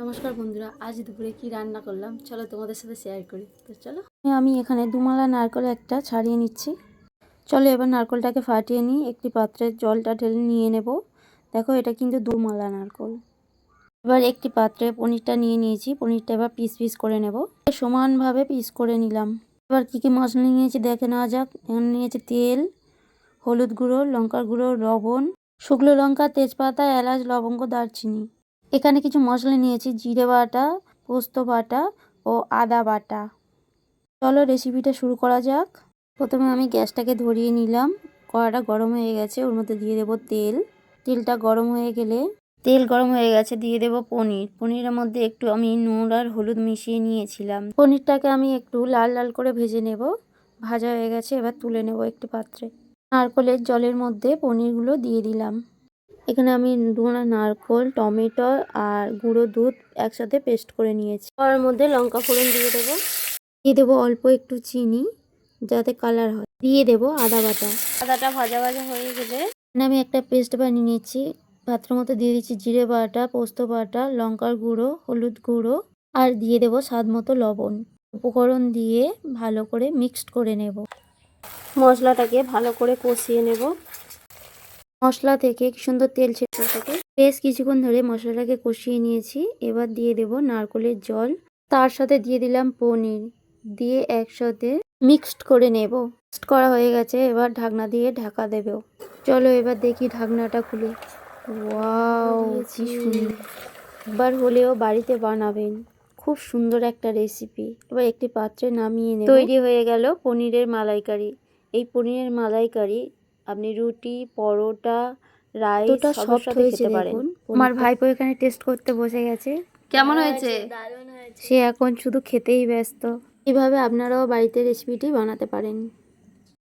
নমস্কার বন্ধুরা, আজ দুপুরে কি রান্না করলাম? চলো তোমাদের সাথে শেয়ার করি। তো চলো। আমি এখানে দুমালা নারকেল একটা ছাড়িয়ে নিচ্ছি। চলো এবার নারকেলটাকে ফাটিয়ে নিই। একটি পাত্রে জলটা ঢেলে নিয়ে নেব। দেখো, এটা কিন্তু দুমালা নারকেল। এবার একটি পাত্রে পনিরটা নিয়ে নিয়েছি। পনিরটা এবার পিস পিস করে নেব। সমানভাবে পিস করে নিলাম। এবার কী কী মশলা নিয়েছি দেখে নেওয়া যাক। এখানে নিয়েছি তেল, হলুদ গুঁড়ো, লঙ্কার গুঁড়ো, লবণ, শুকনো লঙ্কা, তেজপাতা, এলাচ, লবঙ্গ, দারচিনি। এখানে কিছু মশলা নিয়েছি, জিরে বাটা, পোস্ত বাটা ও আদা বাটা। চলো রেসিপিটা শুরু করা যাক। প্রথমে আমি গ্যাসটাকে ধরিয়ে নিলাম। কড়াটা গরম হয়ে গেছে, ওর মধ্যে দিয়ে দেবো তেল। তেলটা গরম হয়ে গেলে, তেল গরম হয়ে গেছে, দিয়ে দেবো পনির। পনিরের মধ্যে একটু আমি নুন আর হলুদ মিশিয়ে নিয়েছিলাম। পনিরটাকে আমি একটু লাল লাল করে ভেজে নেব। ভাজা হয়ে গেছে, এবার তুলে নেব একটি পাত্রে। নারকলের জলের মধ্যে পনিরগুলো দিয়ে দিলাম। এখানে আমি দুনা নারকোল, টমেটো আর গুঁড়ো দুধ একসাথে পেস্ট করে নিয়েছি। তার মধ্যে লঙ্কা ফোড়ন দিয়ে দেবো। দিয়ে দেবো অল্প একটু চিনি, যাতে কালার হয়। দিয়ে দেবো আদা বাটা। আদাটা ভাজা ভাজা হয়ে গেলে এখানে আমি একটা পেস্ট বানিয়ে নিয়েছি। পাত্রের মধ্যে দিয়ে দিচ্ছি জিরে বাটা, পোস্ত বাটা, লঙ্কার গুঁড়ো, হলুদ গুঁড়ো আর দিয়ে দেবো স্বাদ মতো লবণ। উপকরণ দিয়ে ভালো করে মিক্সড করে নেব। মশলাটাকে ভালো করে কষিয়ে নেব। মশলা থেকে কি সুন্দর তেল ছেড়ে থাকে বেশ কিছুক্ষণ ধরে মশলাটাকে কষিয়ে নিয়েছি। এবার দিয়ে দেব নারকলের জল। তার সাথে দিয়ে দিলাম পনির। দিয়ে একসাথে মিক্সড করে নেব। মিক্সড করা হয়ে গেছে এবার ঢাকনা দিয়ে ঢাকা দেব। চলো এবার দেখি ঢাকনাটা খুলে। ওয়াও কি সুন্দর। একবার হলেও বাড়িতে বানাবেন। খুব সুন্দর একটা রেসিপি। এবার একটি পাত্রে নামিয়ে নেব। তৈরি হয়ে গেল পনিরের মালাইকারি। এই পনিরের মালাইকারি আপনি রুটি পরোটা রাইস সব সব সাথে খেতে পারেন। আমার ভাইপো এখানে টেস্ট করতে বসে গেছে। কেমন হয়েছে? দারুণ হয়েছে। সে এখন শুধু খেতেই ব্যস্ত। এভাবে আপনারাও বাড়িতে রেসিপিটি বানাতে পারেন।